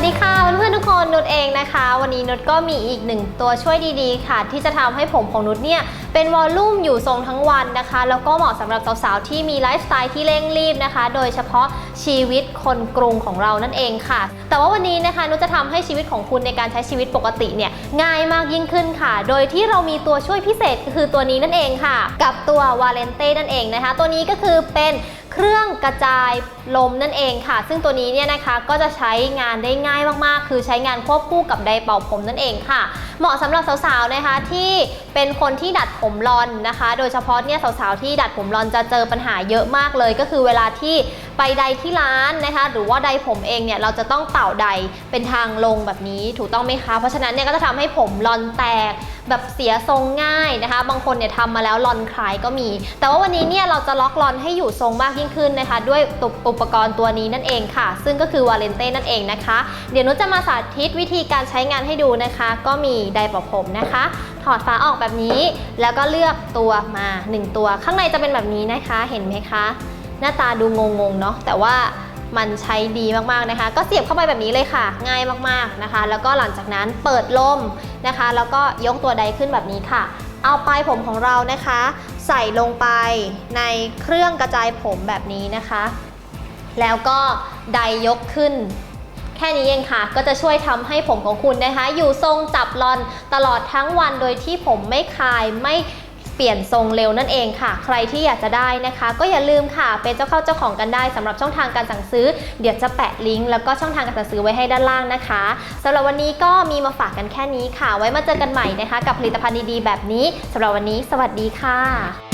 วัสดีค่ะเพื่อนๆทุกคนนุชเองนะคะ วันนี้นุชก็มีอีกหนึ่งตัวช่วยดีๆ ค่ะ ที่จะทำให้ผมของนุชเนี่ยเป็นวอลลุ่มอยู่ทรงทั้งวันนะคะ แล้วก็เหมาะสำหรับสาวๆที่มีไลฟ์สไตล์ที่เร่งรีบนะคะ โดยเฉพาะชีวิตคนกรุงของเรานั่นเองค่ะ แต่ว่าวันนี้นะคะนุชจะทำให้ชีวิตของคุณในการใช้ชีวิตปกติเนี่ยง่ายมากยิ่งขึ้นค่ะ โดยที่เรามีตัวช่วยพิเศษก็คือตัวนี้นั่นเองค่ะ กับตัววาเลนเต้นั่นเองนะคะ ตัวนี้ก็คือเป็น เครื่องกระจายลมนั่นเองค่ะ ซึ่งตัวนี้เนี่ยนะคะก็จะใช้งานได้ง่ายมากๆ คือใช้งานควบคู่กับไดร์เป่าผมนั่นเองค่ะ เหมาะสำหรับสาวๆนะคะที่เป็นคนที่ดัดผมรอนนะคะ โดยเฉพาะเนี่ยสาวๆที่ดัดผมรอนจะเจอปัญหาเยอะมากเลย ก็คือเวลาที่ไปไดร์ที่ร้านนะคะ หรือว่าไดร์ผมเองเนี่ยเราจะต้องเป่าไดร์เป็นทางลงแบบนี้ถูกต้องไหมคะ เพราะฉะนั้นเนี่ยก็จะทำให้ผมรอนแตก แบบเสียทรงง่ายนะคะ บางคนเนี่ยทำมาแล้วรอนคลายก็มี แต่ว่าวันนี้เนี่ยเราจะล็อกรอนให้อยู่ทรงมากยิ่งขึ้นนะคะ ด้วยตุอุปกรณ์ตัวนี้นั่นเองค่ะ ซึ่งก็คือวาเลนเต้นั่นเองนะคะ เดี๋ยวนุชจะมาสาธิตวิธีการใช้งานให้ดูนะคะ ก็มีไดร์เป่าผมนะคะ ถอดฝาออกแบบนี้ แล้วก็เลือกตัวมา 1 ตัว ข้างในจะเป็นแบบนี้นะคะ เห็นไหมคะ หน้าตาดูงงๆเนาะแต่ว่า มันใช้ดีมากๆนะคะ ก็เสียบเข้าไปแบบนี้เลยค่ะ ง่ายมากๆนะคะ แล้วก็หลังจากนั้นเปิดลมนะคะ แล้วก็ยกตัวใดขึ้นแบบนี้ค่ะ เอาปลายผมของเรานะคะ ใส่ลงไปในเครื่องกระจายผมแบบนี้นะคะ แล้วก็ไดยกขึ้นแค่นี้เองค่ะ ก็จะช่วยทำให้ผมของคุณนะคะ อยู่ทรงจับรอนตลอดทั้งวันโดยที่ผมไม่คลายไม่ เปลี่ยนทรงเร็วนั่นเองค่ะ ใครที่อยากจะได้นะคะ ก็อย่าลืมค่ะเป็นเจ้าเข้าเจ้าของกันได้สำหรับช่องทางการสั่งซื้อ เดี๋ยวจะแปะลิงก์แล้วก็ช่องทางการสั่งซื้อไว้ให้ด้านล่างนะคะสำหรับวันนี้ก็มีมาฝากกันแค่นี้ค่ะ ไว้มาเจอกันใหม่นะคะ กับผลิตภัณฑ์ดีๆแบบนี้สำหรับวันนี้ สวัสดีค่ะ